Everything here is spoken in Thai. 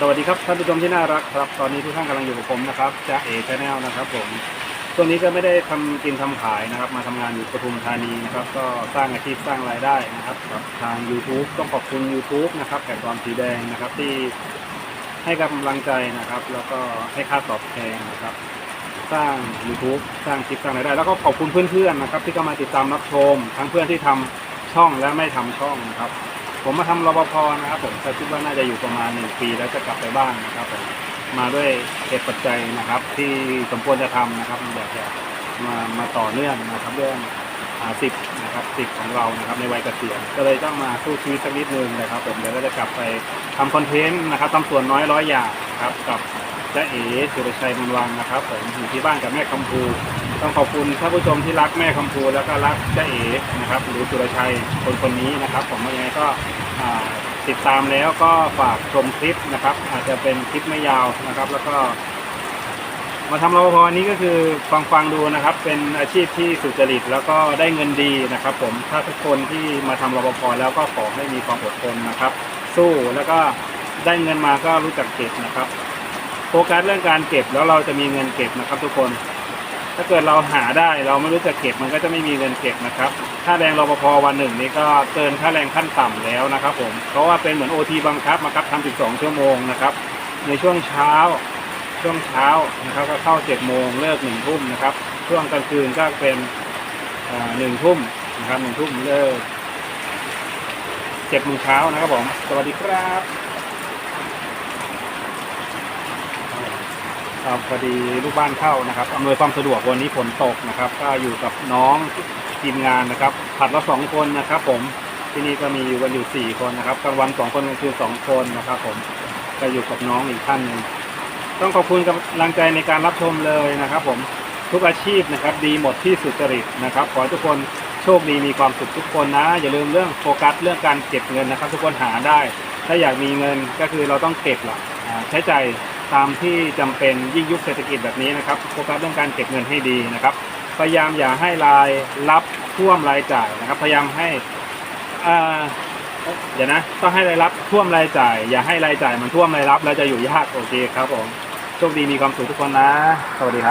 สวัสดีครับท่านผู้ชมที่น่ารักครับตอนนี้ทุกท่านกำลังอยู่กับผมนะครับจ้าเอชแนลนะครับผมช่วงนี้ก็ไม่ได้ทำกินทำขายนะครับ มาทำงานอยู่ปทุมธานีนะครับ ก็สร้างอาชีพสร้างรายได้นะครับกับทาง YouTube ต้องขอบคุณ YouTube นะครับแผ่นความสีแดงนะครับที่ให้กำลังใจนะครับ แล้วก็ให้ค่าตอบแทนนะครับ สร้าง YouTube สร้างคลิปสร้างรายได้ แล้วก็ขอบคุณเพื่อนๆนะครับ ที่เข้ามาติดตามรับชม ทั้งเพื่อนที่ทำช่องและไม่ทำช่องนะครับ ผมมาทำรปภนะครับผมก็คิดว่าน่าจะอยู่ประมาณหนึ่งปีแล้วจะกลับไปบ้านนะครับผมมาด้วยเหตุปัจจัยนะครับ ที่สมควรจะทำนะครับอยากจะมามาต่อเนื่องนะครับเรื่องสิบนะครับสิบของเรานะครับในวัยเกษียณก็เลยต้องมาสู้ชีวิตสักนิดนึงนะครับผมเดี๋ยวก็จะกลับไปทำคอนเทนต์นะครับทำส่วนน้อยร้อยอย่างนะครับกับ จ้าเอ๋สุรชัยมันวังนะครับผมอยู่ที่บ้านกับแม่คำพูต้องขอบคุณท่านผู้ชมที่รักแม่คำพูแล้วก็รักจ้าเอ๋นะครับ หรือสุรชัยคนคนนี้นะครับ ผมยังไงก็ติดตามแล้วก็ฝากชมคลิปนะครับ อาจจะเป็นคลิปไม่ยาวนะครับ แล้วก็ มาทำรปภนี้ก็คือฟังฟังดูนะครับ เป็นอาชีพที่สุจริตแล้วก็ได้เงินดีนะครับ ผมถ้าทุกคนที่มาทำรปภแล้วก็ขอให้มีความอดทนนะครับ สู้แล้วก็ได้เงินมาก็รู้จักเก็บนะครับ โฟกัสเรื่องการเก็บแล้วเราจะมีเงินเก็บนะครับ ทุกคน ถ้าเกิดเราหาได้เราไม่รู้จะเก็บมันก็จะไม่มีเงินเก็บนะครับค่าแรงรปภวันหนึ่งนี่ก็เกินค่าแรงขั้นต่ำแล้วนะครับ ผมเพราะว่าเป็นเหมือนโอทีบังคับมาครับทำ12 ชั่วโมงนะครับ ในช่วงเช้าช่วงเช้านะครับก็เข้า7โมงเลิก1ทุ่มนะครับ ช่วงกลางคืนก็เป็นหนึ่งทุ่มนะครับหนึ่งทุ่มเลิกเจ็ดโมงเช้านะครับผม สวัสดีครับ ครับพอดีลูกบ้านเข้านะครับอำนวยความสะดวกวันนี้ฝนตกนะครับ ก็อยู่กับน้องทีมงานนะครับ ผัดละสองคนนะครับ ผมที่นี่ก็มีอยู่กันอยู่สี่คนนะครับกลางวันสองคนกลางคืนสองคนนะครับ ผมก็อยู่กับน้องอีกท่านหนึ่งต้องขอบคุณกำลังใจในการรับชมเลยนะครับ ผมทุกอาชีพนะครับ ดีหมดที่สุจริตนะครับ ขอทุกคนโชคดีมีความสุขทุกคนนะ อย่าลืมเรื่องโฟกัสเรื่องการเก็บเงินนะครับ ทุกคนหาได้ ถ้าอยากมีเงินก็คือเราต้องเก็บหละอ่าใช้ใจ ตามที่จำเป็นยิ่งยุคเศรษฐกิจแบบนี้นะครับโฟกัสเรื่องการเก็บเงินให้ดีนะครับ พยายามอย่าให้รายรับท่วมรายจ่ายนะครับ พยายามให้อ่าเดี๋ยวนะต้องให้รายรับท่วมรายจ่าย อย่าให้รายจ่ายมันท่วมรายรับ แล้วจะอยู่ยากโอเคครับผมโชคดีมีความสุขทุกคนนะ สวัสดีครับ